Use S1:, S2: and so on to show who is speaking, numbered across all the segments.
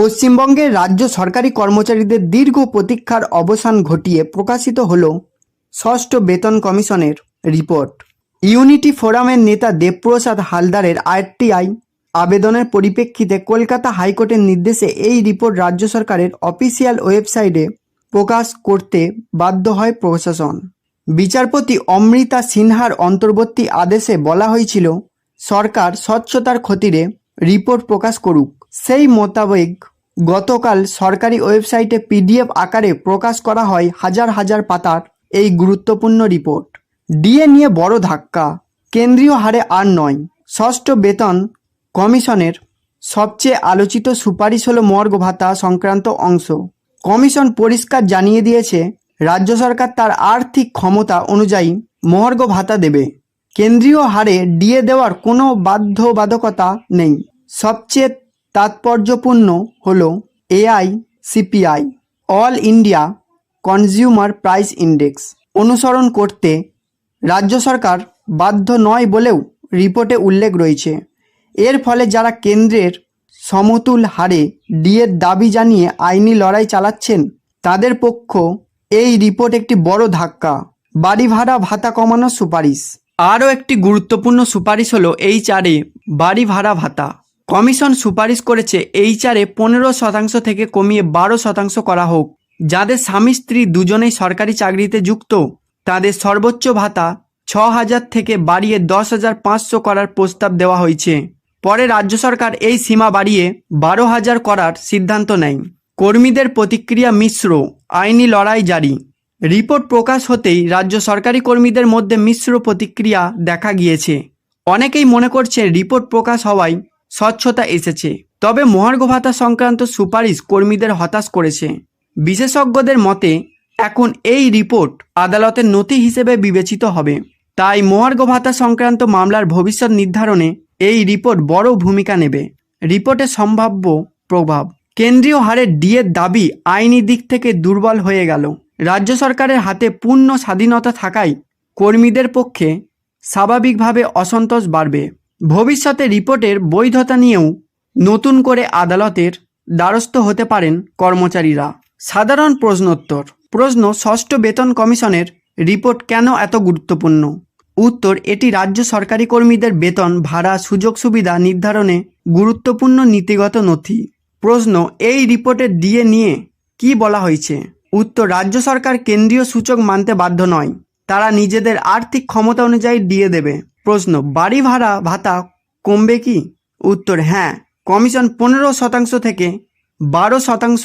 S1: পশ্চিমবঙ্গের রাজ্য সরকারি কর্মচারীদের দীর্ঘ প্রতীক্ষার অবসান ঘটিয়ে প্রকাশিত হল ষষ্ঠ বেতন কমিশনের রিপোর্ট। ইউনিটি ফোরামের নেতা দেবপ্রসাদ হালদারের আরটিআই আবেদনের পরিপ্রেক্ষিতে কলকাতা হাইকোর্টের নির্দেশে এই রিপোর্ট রাজ্য সরকারের অফিসিয়াল ওয়েবসাইটে প্রকাশ করতে বাধ্য হয় প্রশাসন। বিচারপতি অমৃতা সিনহার অন্তর্বর্তী আদেশে বলা হয়েছিল, সরকার স্বচ্ছতার খতিরে রিপোর্ট প্রকাশ করুক। সেই মোতাবেক গতকাল সরকারি ওয়েবসাইটে পিডিএফ আকারে প্রকাশ করা হয় হাজার হাজার পাতার এই গুরুত্বপূর্ণ রিপোর্ট। ডিএ নিয়ে বড় ধাক্কা। কেন্দ্রীয় হারে আর নয়। ষষ্ঠ বেতন কমিশনের সবচেয়ে আলোচিত সুপারিশ হলো মর্গ ভাতা সংক্রান্ত অংশ। কমিশন পরিষ্কার জানিয়ে দিয়েছে, রাজ্য সরকার তার আর্থিক ক্ষমতা অনুযায়ী মহার্ঘ ভাতা দেবে। কেন্দ্রীয় হারে ডিএ দেওয়ার কোনো বাধ্যবাধকতা নেই। সবচেয়ে তাৎপর্যপূর্ণ হল AI, CPI, all India consumer price index. অনুসরণ করতে রাজ্য সরকার বাধ্য নয় বলেও রিপোর্টে উল্লেখ রয়েছে। এর ফলে যারা কেন্দ্রের সমতুল হারে ডিএর দাবি জানিয়ে আইনি লড়াই চালাচ্ছেন, তাদের পক্ষ এই রিপোর্ট একটি বড় ধাক্কা। বাড়ি ভাড়া ভাতা কমানোর সুপারিশ। আরও একটি গুরুত্বপূর্ণ সুপারিশ হলো এই চারে বাড়ি ভাড়া ভাতা। কমিশন সুপারিশ করেছে এই চারে পনেরো শতাংশ থেকে কমিয়ে বারো শতাংশ করা হোক। যাদের স্বামী স্ত্রী দুজনেই সরকারি চাকরিতে যুক্ত, তাদের সর্বোচ্চ ভাতা ছ হাজার থেকে বাড়িয়ে দশ হাজার পাঁচশো করার প্রস্তাব দেওয়া হয়েছে। পরে রাজ্য সরকার এই সীমা বাড়িয়ে বারো হাজার করার সিদ্ধান্ত নেয়। কর্মীদের প্রতিক্রিয়া মিশ্র, আইনি লড়াই জারি। রিপোর্ট প্রকাশ হতেই রাজ্য সরকারি কর্মীদের মধ্যে মিশ্র প্রতিক্রিয়া দেখা গিয়েছে। অনেকেই মনে করছে রিপোর্ট প্রকাশ হওয়ায় স্বচ্ছতা এসেছে। তবে মহার্ঘ ভাতা সংক্রান্ত সুপারিশ কর্মীদের হতাশ করেছে। বিশেষজ্ঞদের মতে, এখন এই রিপোর্ট আদালতের নথি হিসেবে বিবেচিত হবে। তাই মহার্ঘ ভাতা সংক্রান্ত মামলার ভবিষ্যৎ নির্ধারণে এই রিপোর্ট বড় ভূমিকা নেবে। রিপোর্টের সম্ভাব্য প্রভাব। কেন্দ্রীয় হারে ডিএর দাবি আইনি দিক থেকে দুর্বল হয়ে গেল। রাজ্য সরকারের হাতে পূর্ণ স্বাধীনতা থাকায় কর্মীদের পক্ষে স্বাভাবিকভাবে অসন্তোষ বাড়বে। ভবিষ্যতে রিপোর্টের বৈধতা নিয়েও নতুন করে আদালতের দ্বারস্থ হতে পারেন কর্মচারীরা। সাধারণ প্রশ্নোত্তর। প্রশ্ন ষষ্ঠ বেতন কমিশনের রিপোর্ট কেন এত গুরুত্বপূর্ণ? উত্তর, এটি রাজ্য সরকারি কর্মীদের বেতন, ভাড়া, সুযোগ সুবিধা নির্ধারণে গুরুত্বপূর্ণ নীতিগত নথি। প্রশ্ন, এই রিপোর্টে দিয়ে নিয়ে কি বলা হয়েছে? উত্তর, রাজ্য সরকার কেন্দ্রীয় সূচক মানতে বাধ্য নয়। তারা নিজেদের আর্থিক ক্ষমতা অনুযায়ী দিয়ে দেবে। প্রশ্ন, বাড়ি ভাড়া ভাতা কমবে কি? উত্তর হ্যাঁ। কমিশন পনেরো শতাংশ থেকে বারো শতাংশ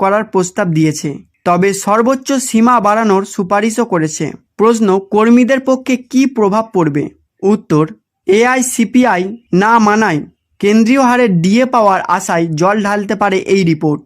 S1: করার প্রস্তাব দিয়েছে, তবে সর্বোচ্চ সীমা বাড়ানোর সুপারিশও করেছে। প্রশ্ন, কর্মীদের পক্ষে কি প্রভাব পড়বে? উত্তর, এআইসিপিআই না মানায় কেন্দ্রীয় হারে ডিএ পাওয়ার আশায় জল ঢালতে পারে এই রিপোর্ট।